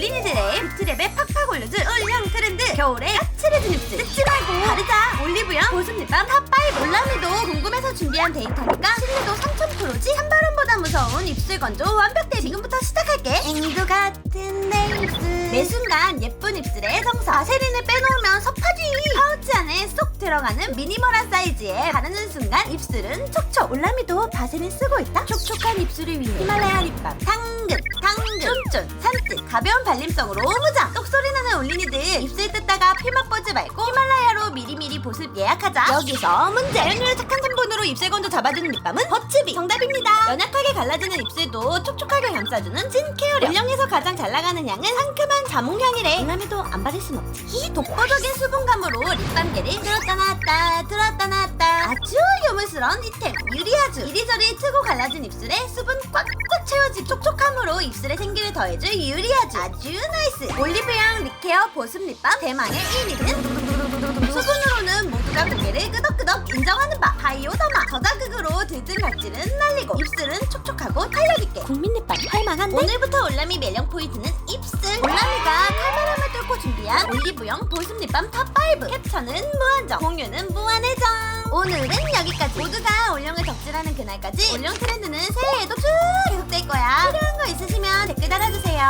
올린이들의 뷰티랩에 팍팍 올려줄 올영 트렌드. 겨울에 까칠해진 입술. 뜯지 말고. 바르자. 올리브영 보습 립밤 탑5 올라미도 궁금해서 준비한 데이터니까 신뢰도 3000%지 한바람보다 무서운 입술 건조 완벽대 지금부터 시작할게. 앵두 같은 내 입술. 매 순간 예쁜 입술의 정석 바세린을 빼놓으면 섭하지. 파우치 안에 쏙 들어가는 미니멀한 사이즈에 바르는 순간 입술은 촉촉. 올라미도 바세린 쓰고 있다. 촉촉한 입술을 위해 히말라야 립밤. 당근. 당근 쫀쫀 산뜻 가벼운 발림성으로 무장. 똑소리 나는 올린이들 입술 뜯다가 피맛 보지 말고 히말라야로 미리미리 보습 예약하자. 여기서 문제. 연율 착한 성분으로 입술 건조 잡아주는 립밤은 버츠비. 정답입니다. 연약하게 갈라지는 입술도 촉촉하게 감싸주는 찐 케어력. 올영에서 가장 잘 나가는 향은 상큼한 자몽향이래. 올라미도 안 바를 순 없지. 히 독보적인 수분감으로 립밤계를 들었다 놨다 들었다 놨다. 아주 요물스러운 이템. 유리아주. 이리저리 트고 갈라진 입술에 수분 꽉 꽉 채워지 촉촉함으로 입술에 생기를 더해줄 유리아주. 아주 나이스. 올리브영 리케어 보습 립밤 대망의 1위는? 수분으로는 모두가 고개를 끄덕끄덕 인정하는 바 바이오더마. 저자극으로 들뜬 각질은 날리고 입술은 촉촉하고 탄력있게. 국민 립밤 할만한데? 오늘부터 올라미 매력 포인트는 입술. 올라미가 칼바람을 뚫고 준비한 올리브영 보습 립밤 탑5 캡처는 무한정 공유는 무한해정. 오늘은 여기까지. 모두가 올영을 덕질하는 그날까지 올영 트렌드는 새해에도 쭉 계속될 거야. 필요한 거 있으시면 댓글 달아주세요